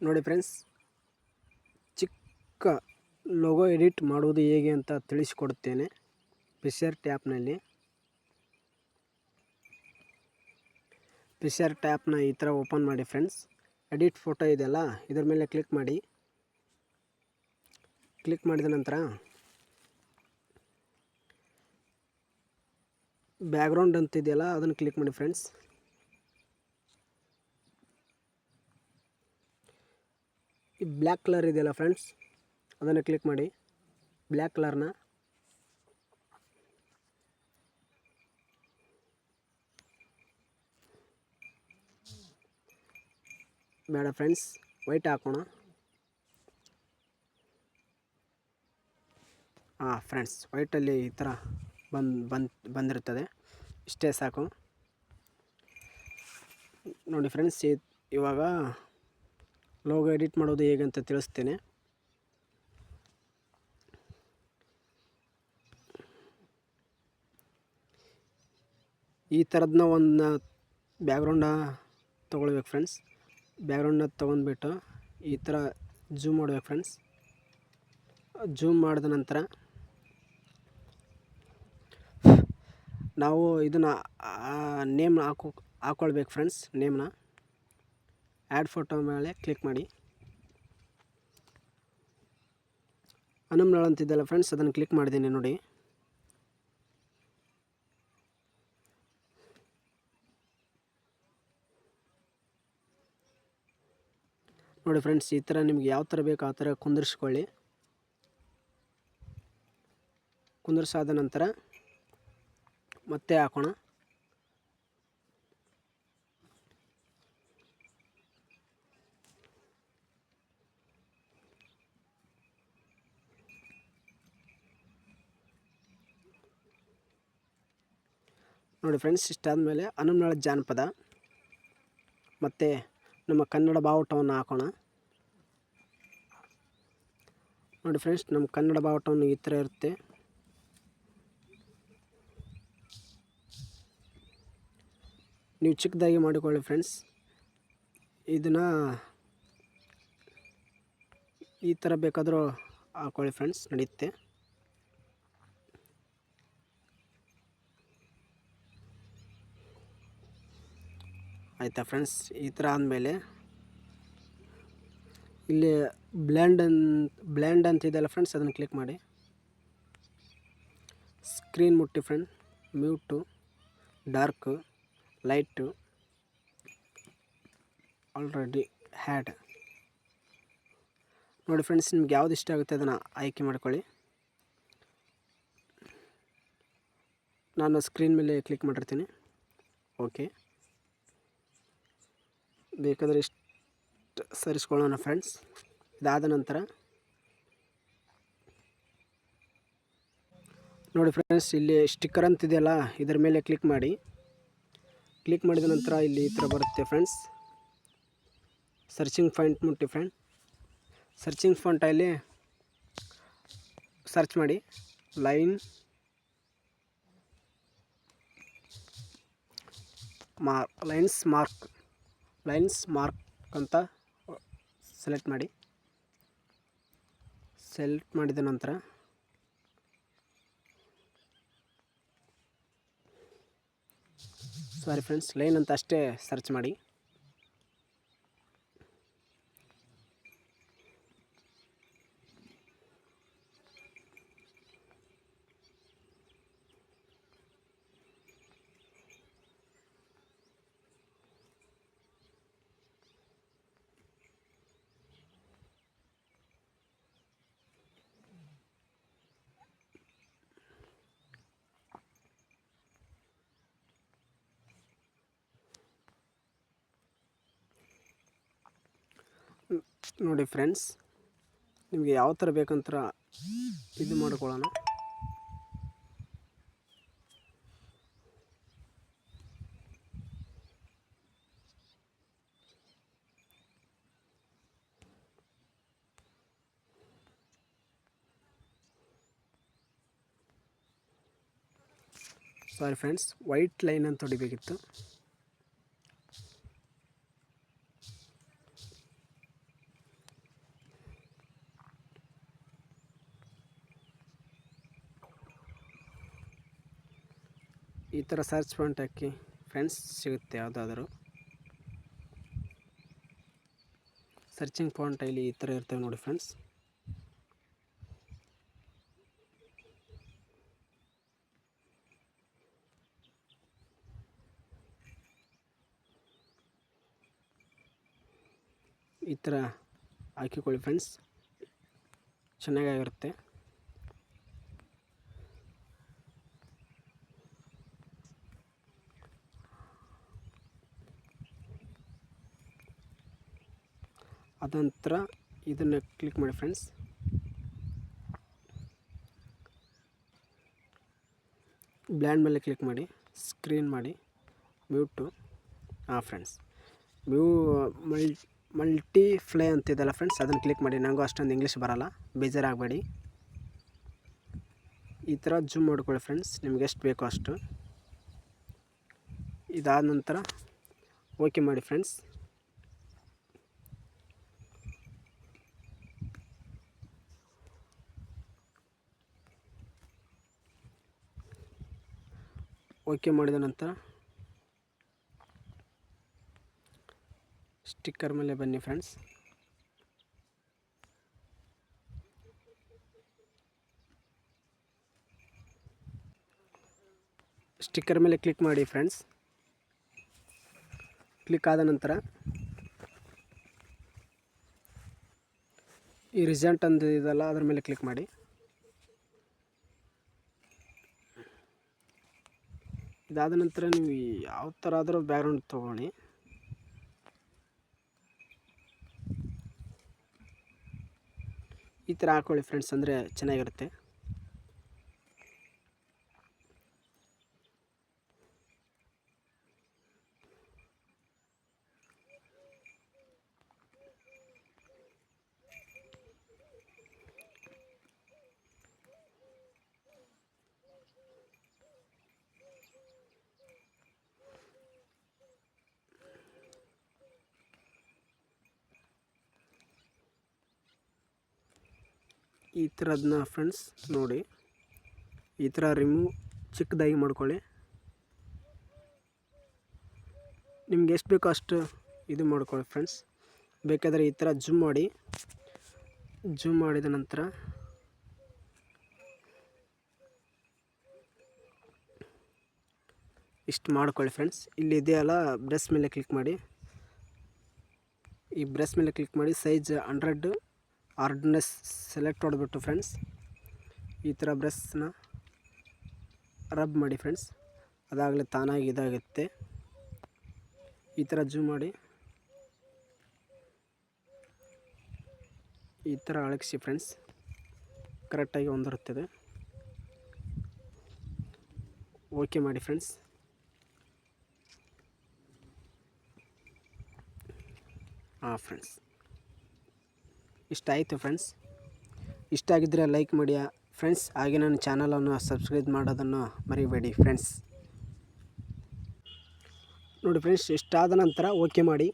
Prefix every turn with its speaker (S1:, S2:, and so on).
S1: ನೋಡಿ ಫ್ರೆಂಡ್ಸ್, ಚಿಕ್ಕ logo edit ಮಾಡುವುದು ಹೇಗೆ ಅಂತ ತಿಳಿಸಿಕೊಡುತ್ತೇನೆ ಫಿಶರ್ ಟ್ಯಾಪ್ನಲ್ಲಿ. ಫಿಶರ್ ಟ್ಯಾಪ್ನ ಈ ಥರ ಓಪನ್ ಮಾಡಿ ಫ್ರೆಂಡ್ಸ್, ಎಡಿಟ್ ಫೋಟೋ ಇದೆಯಲ್ಲ, ಇದ್ರ ಮೇಲೆ ಕ್ಲಿಕ್ ಮಾಡಿ. ಕ್ಲಿಕ್ ಮಾಡಿದ ನಂತರ ಬ್ಯಾಗ್ರೌಂಡ್ ಅಂತಿದೆಯಲ್ಲ ಅದನ್ನು ಕ್ಲಿಕ್ ಮಾಡಿ ಫ್ರೆಂಡ್ಸ್. ಈ ಬ್ಲ್ಯಾಕ್ ಕಲರ್ ಇದೆಯಲ್ಲ ಫ್ರೆಂಡ್ಸ್? ಅದನ್ನು ಕ್ಲಿಕ್ ಮಾಡಿ. ಬ್ಲ್ಯಾಕ್ ಕಲರ್ನ ಬೇಡ ಫ್ರೆಂಡ್ಸ್ ವೈಟ್ ಹಾಕೋಣ. ಹಾಂ ಫ್ರೆಂಡ್ಸ್ ವೈಟಲ್ಲಿ ಈ ಥರ ಬಂದು ಬಂದು, ಬಂದಿರುತ್ತದೆ. ಇಷ್ಟೇ ಸಾಕು. ನೋಡಿ ಫ್ರೆಂಡ್ಸ್ ಇವಾಗ ಲೋಗೋ ಎಡಿಟ್ ಮಾಡೋದು ಹೇಗೆ ಅಂತ ತಿಳಿಸ್ತೇನೆ. ಈ ಥರದನ್ನ ಒಂದು ಬ್ಯಾಕ್ಗ್ರೌಂಡ ತೊಗೊಳ್ಬೇಕು ಫ್ರೆಂಡ್ಸ್ ಬ್ಯಾಕ್ಗ್ರೌಂಡನ್ನ ತೊಗೊಂಡ್ಬಿಟ್ಟು ಈ ಥರ ಜೂಮ್ ಮಾಡ್ಬೇಕು ಫ್ರೆಂಡ್ಸ್ ಜೂಮ್ ಮಾಡಿದ ನಂತರ ನಾವು ಇದನ್ನು ನೇಮ್ ಹಾಕೋ ಹಾಕ್ಕೊಳ್ಬೇಕು ಫ್ರೆಂಡ್ಸ್ ನೇಮ್ನ ಆ್ಯಡ್ ಫೋಟೋ ಮೇಲೆ ಕ್ಲಿಕ್ ಮಾಡಿ. ಅನಮ್ನಾಳ್ ಅಂತಿದ್ದಲ್ಲ ಫ್ರೆಂಡ್ಸ್, ಅದನ್ನು ಕ್ಲಿಕ್ ಮಾಡಿದ್ದೀನಿ ನೋಡಿ. ನೋಡಿ ಫ್ರೆಂಡ್ಸ್, ಈ ಥರ ನಿಮ್ಗೆ ಯಾವ ಥರ ಬೇಕು ಆ ಥರ ಕುಂದಿರ್ಸ್ಕೊಳ್ಳಿ. ಕುಂದಿರ್ಸಾದ ನಂತರ ಮತ್ತೆ ಹಾಕೋಣ. ನೋಡಿ ಫ್ರೆಂಡ್ಸ್, ಇಷ್ಟಾದಮೇಲೆ ಹನುಮನಾಳ ಜಾನಪದ ಮತ್ತು ನಮ್ಮ ಕನ್ನಡ ಬಾವುಟವನ್ನು ಹಾಕೋಣ. ನೋಡಿ ಫ್ರೆಂಡ್ಸ್, ನಮ್ಮ ಕನ್ನಡ ಬಾವುಟವನ್ನು ಈ ಥರ ಇರುತ್ತೆ. ನೀವು ಚಿಕ್ಕದಾಗಿ ಮಾಡಿಕೊಳ್ಳಿ ಫ್ರೆಂಡ್ಸ್. ಇದನ್ನು ಈ ಥರ ಬೇಕಾದರೂ ಹಾಕೊಳ್ಳಿ ಫ್ರೆಂಡ್ಸ್ ನಡೆಯುತ್ತೆ ಆಯಿತಾ ಫ್ರೆಂಡ್ಸ್? ಈ ಥರ ಆದಮೇಲೆ ಇಲ್ಲಿ ಬ್ಲ್ಯಾಂಡ್ ಅನ್ ಬ್ಲ್ಯಾಂಡ್ ಅಂತಿದೆಯಲ್ಲ ಫ್ರೆಂಡ್ಸ್, ಅದನ್ನು ಕ್ಲಿಕ್ ಮಾಡಿ. ಸ್ಕ್ರೀನ್ ಮುಟ್ಟಿ friend, mute, dark, light, already had. ನೋಡಿ ಫ್ರೆಂಡ್ಸ್, ನಿಮ್ಗೆ ಯಾವ್ದು ಇಷ್ಟ ಆಗುತ್ತೆ ಅದನ್ನು ಆಯ್ಕೆ ಮಾಡ್ಕೊಳ್ಳಿ. ನಾನು ಸ್ಕ್ರೀನ್ ಮೇಲೆ ಕ್ಲಿಕ್ ಮಾಡಿರ್ತೀನಿ. ಓಕೆ. ಬೇಕಾದರೆ ಇಷ್ಟು ಸರಿಸ್ಕೊಳ್ಳೋಣ ಫ್ರೆಂಡ್ಸ್. ಇದಾದ ನಂತರ ನೋಡಿ ಫ್ರೆಂಡ್ಸ್, ಇಲ್ಲಿ ಸ್ಟಿಕ್ಕರ್ ಅಂತಿದೆಯಲ್ಲ ಇದರ ಮೇಲೆ ಕ್ಲಿಕ್ ಮಾಡಿ. ಕ್ಲಿಕ್ ಮಾಡಿದ ನಂತರ ಇಲ್ಲಿ ಈ ಥರ ಬರುತ್ತೆ ಫ್ರೆಂಡ್ಸ್. ಸರ್ಚಿಂಗ್ ಫಾಂಟ್ ಮುಟ್ಟಿ ಫ್ರೆಂಡ್ ಸರ್ಚಿಂಗ್ ಫಾಂಟಲ್ಲಿ ಸರ್ಚ್ ಮಾಡಿ. ಲೈನ್ ಮಾರ್ ಲೈನ್ಸ್ ಮಾರ್ಕ್ ಲೈನ್ಸ್ ಮಾರ್ಕ್ ಅಂತ ಸೆಲೆಕ್ಟ್ ಮಾಡಿ. ಸೆಲೆಕ್ಟ್ ಮಾಡಿದ ನಂತರ ಸಾರಿ ಫ್ರೆಂಡ್ಸ್ ಲೈನ್ ಅಂತ ಅಷ್ಟೇ ಸರ್ಚ್ ಮಾಡಿ. ನೋಡಿ ಫ್ರೆಂಡ್ಸ್ ನಿಮಗೆ ಯಾವ ಥರ ಬೇಕಂತ ಇದು ಮಾಡ್ಕೊಳ್ಳೋಣ. ಸಾರಿ ಫ್ರೆಂಡ್ಸ್ ವೈಟ್ ಲೈನ್ ಅಂತ ಹೊಡಿಬೇಕಿತ್ತು. ಈ ಥರ ಸರ್ಚ್ ಪಾಯಿಂಟ್ ಹಾಕಿ ಫ್ರೆಂಡ್ಸ್ ಸಿಗುತ್ತೆ ಯಾವುದಾದ್ರೂ. ಸರ್ಚಿಂಗ್ ಪಾಯಿಂಟ್ ಇಲ್ಲಿ ಈ ಥರ ಇರ್ತವೆ ನೋಡಿ ಫ್ರೆಂಡ್ಸ್. ಈ ಥರ ಹಾಕಿಕೊಳ್ಳಿ ಫ್ರೆಂಡ್ಸ್. ಚೆನ್ನಾಗಿರುತ್ತೆ ಅದ ನಂತರ ಇದನ್ನು ಕ್ಲಿಕ್ ಮಾಡಿ ಫ್ರೆಂಡ್ಸ್ ಬ್ಲ್ಯಾಂಡ್ ಮೇಲೆ ಕ್ಲಿಕ್ ಮಾಡಿ ಸ್ಕ್ರೀನ್ ಮಾಡಿ ಮ್ಯೂಟು ಹಾಂ ಫ್ರೆಂಡ್ಸ್ ಮ್ಯೂ ಮಲ್ ಮಲ್ಟಿ ಫ್ಲೈ ಅಂತಿದೆಲ್ಲ ಫ್ರೆಂಡ್ಸ್ ಅದನ್ನು ಕ್ಲಿಕ್ ಮಾಡಿ. ನನಗೂ ಅಷ್ಟೊಂದು ಇಂಗ್ಲೀಷ್ ಬರಲ್ಲ, ಬೇಜಾರಾಗಬೇಡಿ. ಈ ಥರ ಜೂಮ್ ಮಾಡ್ಕೊಳ್ಳಿ ಫ್ರೆಂಡ್ಸ್ ನಿಮ್ಗೆ ಎಷ್ಟು ಬೇಕೋ ಅಷ್ಟು. ಇದಾದ ನಂತರ ಓಕೆ ಮಾಡಿ ಫ್ರೆಂಡ್ಸ್ ಓಕೆ ಮಾಡಿದ ನಂತರ ಸ್ಟಿಕ್ಕರ್ ಮೇಲೆ ಬನ್ನಿ ಫ್ರೆಂಡ್ಸ್. ಸ್ಟಿಕ್ಕರ್ ಮೇಲೆ ಕ್ಲಿಕ್ ಮಾಡಿ ಫ್ರೆಂಡ್ಸ್. ಕ್ಲಿಕ್ ಆದ ನಂತರ ಈ ರಿಸಲ್ಟ್ ಅಂತ ಇದೆಲ್ಲ ಅದ್ರ ಮೇಲೆ ಕ್ಲಿಕ್ ಮಾಡಿ. ಇದಾದ ನಂತರ ನೀವು ಯಾವ ಥರ ಆದರೂ ಬ್ಯಾಗ್ರೌಂಡ್ ತೊಗೊಳ್ಳಿ. ಈ ಥರ ಹಾಕೊಳ್ಳಿ ಫ್ರೆಂಡ್ಸ್ ಅಂದರೆ ಚೆನ್ನಾಗಿರುತ್ತೆ. ಈ ಥರದನ್ನ ಫ್ರೆಂಡ್ಸ್ ನೋಡಿ. ಈ ಥರ ರಿಮೂವ್ ಚಿಕ್ಕದಾಗಿ ಮಾಡ್ಕೊಳ್ಳಿ. ನಿಮ್ಗೆ ಎಷ್ಟು ಬೇಕೋ ಅಷ್ಟು ಇದು ಮಾಡ್ಕೊಳ್ಳಿ ಫ್ರೆಂಡ್ಸ್ ಬೇಕಾದರೆ ಈ ಥರ ಜೂಮ್ ಮಾಡಿ. ಜೂಮ್ ಮಾಡಿದ ನಂತರ ಇಷ್ಟು ಮಾಡ್ಕೊಳ್ಳಿ ಫ್ರೆಂಡ್ಸ್ ಇಲ್ಲಿ ಇದೆಯಲ್ಲ ಬ್ರೆಸ್ ಮೇಲೆ ಕ್ಲಿಕ್ ಮಾಡಿ. ಈ ಬ್ರೆಸ್ ಮೇಲೆ ಕ್ಲಿಕ್ ಮಾಡಿ ಸೈಜ್ ಹಂಡ್ರೆಡ್ ಆರ್ಡ್ನೆಸ್ ಸೆಲೆಕ್ಟ್ ಮಾಡಿಬಿಟ್ಟು ಫ್ರೆಂಡ್ಸ್ ಈ ಥರ ಬ್ರಷ್ನ ರಬ್ ಮಾಡಿ ಫ್ರೆಂಡ್ಸ್ ಅದಾಗಲೇ ತಾನಾಗಿ ಇದಾಗುತ್ತೆ. ಈ ಥರ ಜೂಮ್ ಮಾಡಿ. ಈ ಥರ ಅಳಗಿಸಿ ಫ್ರೆಂಡ್ಸ್ ಕರೆಕ್ಟಾಗಿ ಹೊಂದಿರುತ್ತದೆ ಓಕೆ ಮಾಡಿ ಫ್ರೆಂಡ್ಸ್ ಹಾಂ ಫ್ರೆಂಡ್ಸ್ ಇಷ್ಟ ಆಯಿತು ಫ್ರೆಂಡ್ಸ್. ಇಷ್ಟ ಆಗಿದ್ದರೆ ಲೈಕ್ ಮಾಡಿ. ಫ್ರೆಂಡ್ಸ್, ಹಾಗೆ ನನ್ನ ಚಾನಲನ್ನು ಸಬ್ಸ್ಕ್ರೈಬ್ ಮಾಡೋದನ್ನು ಮರಿಬೇಡಿ ಫ್ರೆಂಡ್ಸ್. ನೋಡಿ ಫ್ರೆಂಡ್ಸ್, ಇಷ್ಟಾದ ನಂತರ ಓಕೆ ಮಾಡಿ.